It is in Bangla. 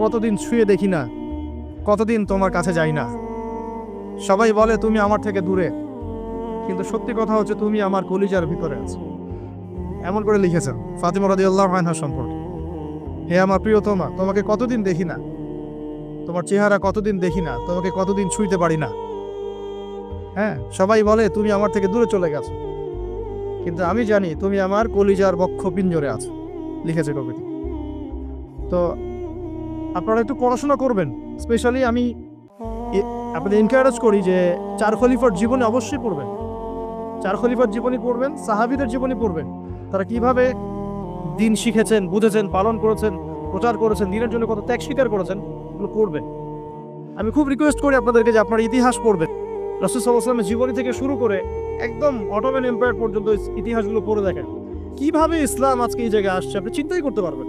কতদিন ছুঁয়ে দেখি না, কতদিন তোমার কাছে যাই না। সবাই বলে, তুমি আমার থেকে দূরে। কিন্তু সত্যি কথা হচ্ছে, তুমি আমার কলিজার ভিতরে আছো। এমন করে লিখেছেন ফাতিমা রাদিয়াল্লাহু আনহা সম্পর্কে। হে আমার প্রিয়তমা, তোমাকে কতদিন দেখি না? তোমার চেহারা কতদিন দেখি না? তোমাকে কতদিন ছুঁইতে পারি না? হ্যাঁ সবাই বলে, তুমি আমার থেকে দূরে চলে গেছো। কিন্তু আমি জানি, তুমি আমার কলিজার বক্ষ পিঞ্জরে আছো, লিখেছে কবিতা তো আপনারা একটু পড়াশোনা করবেন। স্পেশালি আমি আপনাদের এনকারেজ করি যে চার খলিফার জীবনে অবশ্যই পড়বেন। চার খলিফার জীবনী পড়বেন, সাহাবিদের জীবনী পড়বেন। তারা কীভাবে দিন শিখেছেন, বুঝেছেন, পালন করেছেন, প্রচার করেছেন, দিনের জন্য কত ত্যাগ স্বীকার করেছেন, এগুলো পড়বেন আমি খুব রিকোয়েস্ট করি আপনাদেরকে যে আপনারা ইতিহাস পড়বেন। রসুল সাল্লাহামের জীবনী থেকে শুরু করে একদম অটোম্যান এম্পায়ার পর্যন্ত ইতিহাসগুলো পড়ে দেখেন। কীভাবে ইসলাম আজকে এই জায়গায় আসছে, আপনি চিন্তাই করতে পারবেন